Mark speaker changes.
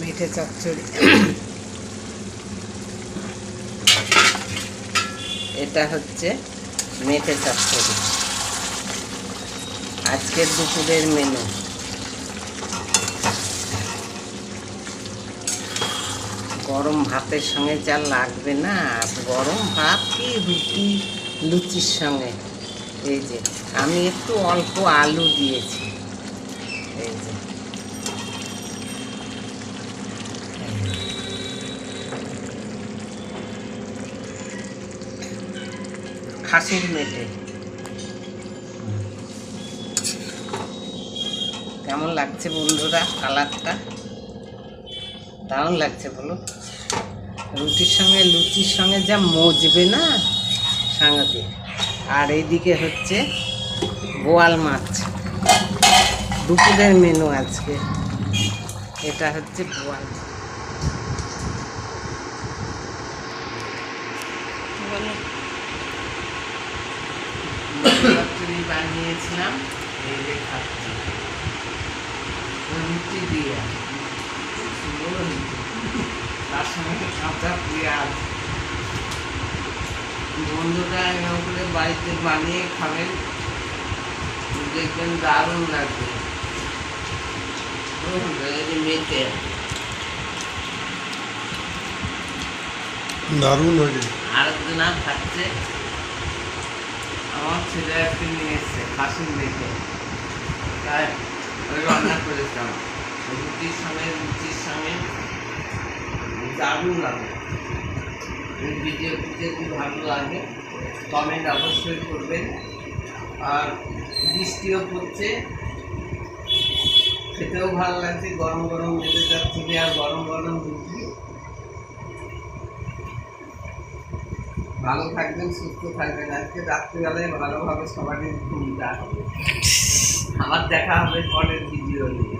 Speaker 1: মেঠে চচ্চড়ি। এটা হচ্ছে মেঠে চচ্চড়ি। আজকের দুপুরের মেনু গরম ভাতের সঙ্গে যা লাগবে না গরম ভাত কি রুটি, লুচির সঙ্গে। এই যে, আমি একটু অল্প আলু দিয়েছি। এই যে। খাসির মেটে। কেমন লাগছে বন্ধুরা কালারটা? দারুণ লাগছে বলো। রুটির সঙ্গে লুচির সঙ্গে যা মজবে না সাংঘাতিক। আর এইদিকে হচ্ছে বোয়াল মাছ। দুপুরের মেনু আজকে। এটা হচ্ছে বোয়াল বলো। চচ্চড়ি বানিয়েছিলাম এই যে খাচ্ছি। দিয়ে। সুন্দর। তার সঙ্গে কাঁচা পেঁয়াজ। বন্ধুরা এরকম করে বাড়িতে বানিয়ে খাবেন দেখবেন দারুণ লাগবে। এই
Speaker 2: দারুণ হয়েছে
Speaker 1: আর আর খাচ্ছে। আমার ছেলে একটি নিয়ে এসছে, খাসির মেটে তাই ওই রান্না করেছিলাম। রুটির সঙ্গে লুচির সঙ্গে দারুণ লাগে এই ভিডিওটি যদি ভালো লাগে। কমেন্ট অবশ্যই করবেন। আর বৃষ্টিও পড়ছে। খেতেও ভালো লাগছে, গরম গরম মেটে যাচ্ছে আর গরম গরম রুটি? ভালো থাকবেন, সুস্থ থাকবেন। আজকে রাত্রিবেলায় ভালোভাবে সবারই ঘুমটা হবে। আবার দেখা হবে পরের ভিডিও নিয়ে।